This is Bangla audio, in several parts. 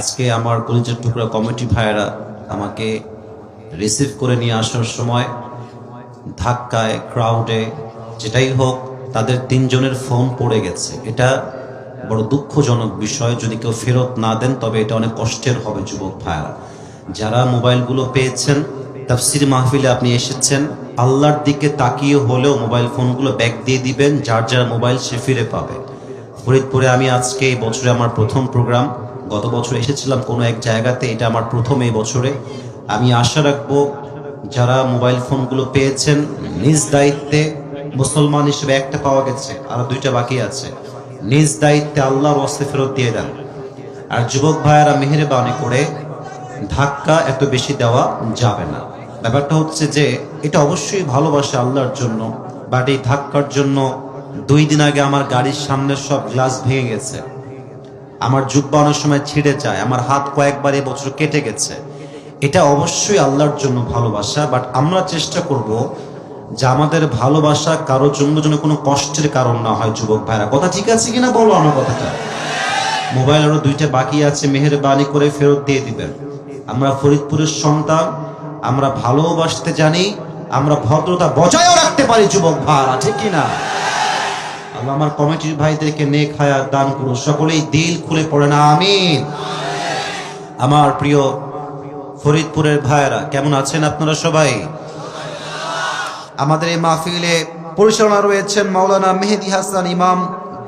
আজকে আমার কলিজের টুকরা কমিটি ভাইয়েরা আমাকে রিসিভ করে নিয়ে আসার সময় ধাক্কায় ক্রাউডে যেটাই হোক, তাদের তিনজনের ফোন পড়ে গেছে। এটা বড় দুঃখজনক বিষয়। যদি কেউ ফেরত না দেন, তবে এটা অনেক কষ্টের হবে, যুবক ভাইয়েরা। যারা মোবাইলগুলো পেয়েছেন, তাফসির মাহফিলে আপনি এসেছেন, আল্লাহর দিকে তাকিয়ে হলেও মোবাইল ফোনগুলো ব্যাক দিয়ে দিবেন, যার যার মোবাইল সে ফিরে পাবে। ফরিদপুরে আমি আজকে এই বছরে আমার প্রথম প্রোগ্রাম গত বছর এসেছিলাম কোনো এক জায়গাতে, এটা আমার প্রথম এই বছরে। আমি আশা রাখব যারা মোবাইল ফোনগুলো পেয়েছেন, নিজ দায়িত্বে মুসলমান হিসেবে একটা পাওয়া গেছে, আর দুইটা বাকি আছে। নিজ দায়িত্বে আল্লাহর ওয়াস্তে ফেরত দিয়ে দেন। আর যুবক ভাইয়েরা, মেহেরবানি করে ধাক্কা এত বেশি দেওয়া যাবে না। ব্যাপারটা হচ্ছে যে, এটা অবশ্যই ভালোবাসে আল্লাহর জন্য বাট এই ধাক্কার জন্য দুই দিন আগে আমার গাড়ির সামনের সব গ্লাস ভেঙে গেছে। আমার জুব্বা অনেক সময় ছিঁড়ে যায়, আমার হাত কয়েকবার বছর কেটে গেছে। এটা অবশ্যই আল্লাহর জন্য ভালোবাসা বাট আমরা চেষ্টা করব যে আমাদের ভালোবাসা কারোর জন্য যেন কোনো কষ্টের কারণ না হয়, যুবক ভাইরা। কথা ঠিক আছে কিনা বলো আমার কথাটা? মোবাইল আরও দুইটা বাকি আছে, মেহেরবানি করে ফেরত দিয়ে দিবেন। আমরা ফরিদপুরের সন্তান, আমরা ভালোবাসতে জানি, আমরা ভদ্রতা বজায়ও রাখতে পারি, যুবক ভাইরা, ঠিক কিনা? আল্লাহ আমার কমিটির ভাইদেরকে নেক হায়াত দান করুন। সকলেই দিল খুলে পড়ে না, আমিন। আমার প্রিয় ফরিদপুরের ভাইয়েরা, কেমন আছেন আপনারা সবাই? আমাদের এই মাহফিলে পরিচালনা রয়েছেন মাওলানা মেহেদি হাসান ইমাম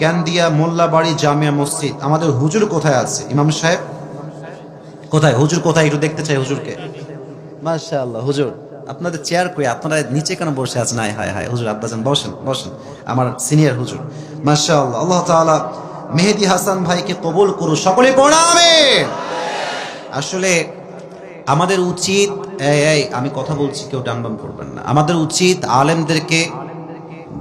জ্ঞানদিয়া মোল্লাবাড়ি জামিয়া মসজিদ। আমাদের হুজুর কোথায় আছে? ইমাম সাহেব? কোথায়? হুজুর কোথায়? একটু দেখতে চাই হুজুরকে। মাশাআল্লাহ, হুজুর। আপনাদের চেয়ার কই? আপনারা নিচে কেন বসে আছেন? হায় হায় হায়। হুজুর, আব্বাজান, বসেন বসেন। আমার সিনিয়র হুজুর। মাশাআল্লাহ, আল্লাহ তাআলা মেহেদি হাসান ভাইকে কবুল করুন সকলে পড়াবে আসলে আমাদের উচিত, এই আমি কথা বলছি, কেউ ডানবাম করবেন না। আমাদের উচিত আলেমদেরকে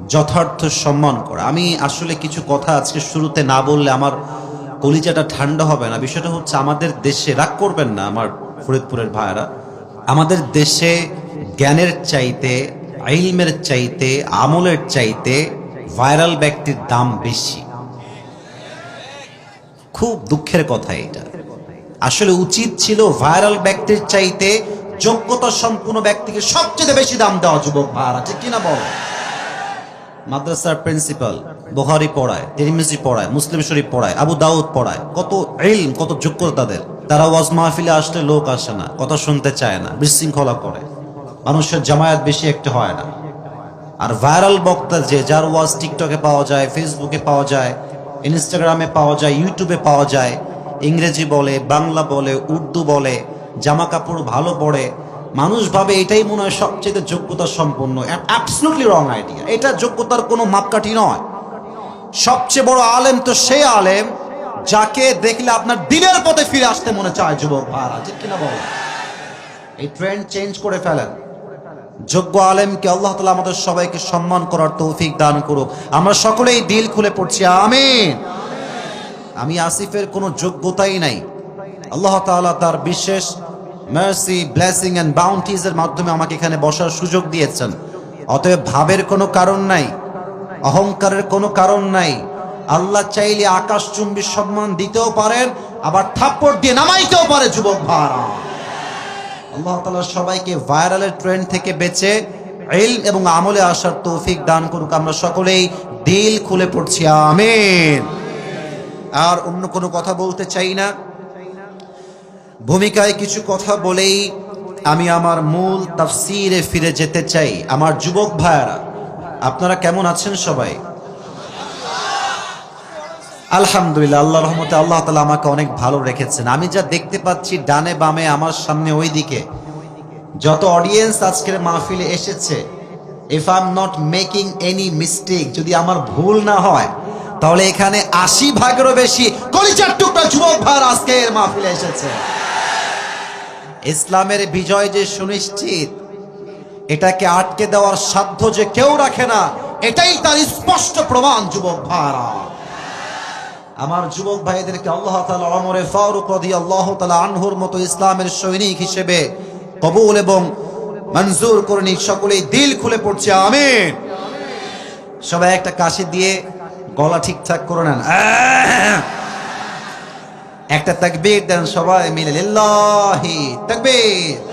যথার্থ সম্মান করা। আমি আসলে কিছু কথা আজকে শুরুতে না বললে আমার কলিজাটা ঠান্ডা হবে না। বিষয়টা হচ্ছে, আমাদের দেশে, রাগ করবেন না আমার ফরিদপুরের ভাইয়েরা, আমাদের দেশে জ্ঞানের চাইতে, আইলমের চাইতে, আমলের চাইতে ভাইরাল ব্যক্তির দাম বেশি। খুব দুঃখের কথা এটা। আসলে উচিত ছিল ভাইরাল ব্যক্তির চাইতে যোগ্যতা সম্পূর্ণ ব্যক্তিকে সবচেয়ে বেশি দাম দেওয়া যুবক ভাড়া ঠিক কিনা বল? মাদ্রাসার প্রিন্সিপাল বোহারি পড়ায়, তিরমিজি পড়ায়, মুসলিম শরীফ পড়ায়, আবু দাউদ পড়ায়। কত ইলম, কত যোগ্যতা তাদের। তারা ওয়াজ মাহফিলে আসলে লোক আসে না, কথা শুনতে চায় না, বিশৃঙ্খলা করে। মানুষের জামায়াত বেশি একটা হয় না। আর ভাইরাল বক্তা যে, যার ওয়াজ টিকটকে পাওয়া যায়, ফেসবুকে পাওয়া যায়, ইনস্টাগ্রামে পাওয়া যায়, ইউটিউবে পাওয়া যায়, ইংরেজি বলে, বাংলা বলে, উর্দু বলে, জামা কাপড় ভালো পড়ে মানুষ ভাবে এটাই মনে হয় সবচেয়ে যোগ্যতা সম্পন্ন। অ্যাবসলুটলি রং আইডিয়া এটা যোগ্যতার কোনো মাপকাঠি নয়। সবচেয়ে বড় আলেম তো সে আলেম যাকে দেখলে আপনার দিলের পথে ফিরে আসতে মনে চায়, যুবক ভাড়া ঠিক কিনা বল? এই ট্রেন্ড চেঞ্জ করে ফেলেন। যোগ্য আলেমকে আল্লাহ তালা আমাদের সবাইকে সম্মান করার তৌফিক দান করুক। আমরা সকলেই দিল খুলে পড়ছি, আমিন। আমি আসিফের কোনো যোগ্যতাই নাই। আল্লাহ তাআলা তার বিশেষ মার্সি ব্লেসিং অ্যান্ড বাউন্টিজ এর মাধ্যমে আমাকে এখানে বসার সুযোগ দিয়েছেন। অতএব ভাবের কোনো কারণ নাই, অহংকারের কোনো কারণ নাই। আল্লাহ চাইলে আকাশ চুম্বী সম্মান দিতেও পারেন, আবার থাপ্পড় দিয়ে নামাইতেও পারে যুবক ভাড়া আল্লাহ তাআলা সবাইকে ভাইরালের ট্রেন্ড থেকে বেঁচে ইলম এবং আমলে আসার তৌফিক দান করুক। আমরা সকলেই দিল খুলে পড়ছি। আমিন। আর অন্য কোনো কথা বলতে চাই না। ভূমিকায় কিছু কথা বলেই আমি আমার মূল তাফসিরে ফিরে যেতে চাই। আমার যুবক ভাইয়ারা, আপনারা কেমন আছেন সবাই? আলহামদুলিল্লাহ আল্লাহ রহমতে আল্লাহ তালা আমাকে অনেক ভালো রেখেছেন। আমি যা দেখতে পাচ্ছি ডানে বামে আমার সামনে ওই দিকে যত অডিয়েন্স আজকের মাহফিলে এসেছে if I am not making any mistake যদি আমার ভুল না হয়, তাহলে এখানে আশি ভাগেরও বেশি কলিচার টুকরা যুবক ভার আজকের মাহফিলে এসেছে। ইসলামের বিজয় যে সুনিশ্চিত, এটাকে আটকে দেওয়ার সাধ্য যে কেউ রাখে না, এটাই তার স্পষ্ট প্রমাণ যুবক ভাড়া আমার যুবক ভাইদেরকে আল্লাহ তাআলা ওমরে ফারুক রাদিয়াল্লাহু তাআলা আনহুর মতো ইসলামের সৈনিক হিসেবে কবুল এবং মঞ্জুর করে নিক। সকলেই দিল খুলে পড়ছে, আমিন। সবাই একটা কাশি দিয়ে গলা ঠিকঠাক করে নেন। একটা তাকবীর দেন সবাই মিলে, লিল্লাহি তাকবীর।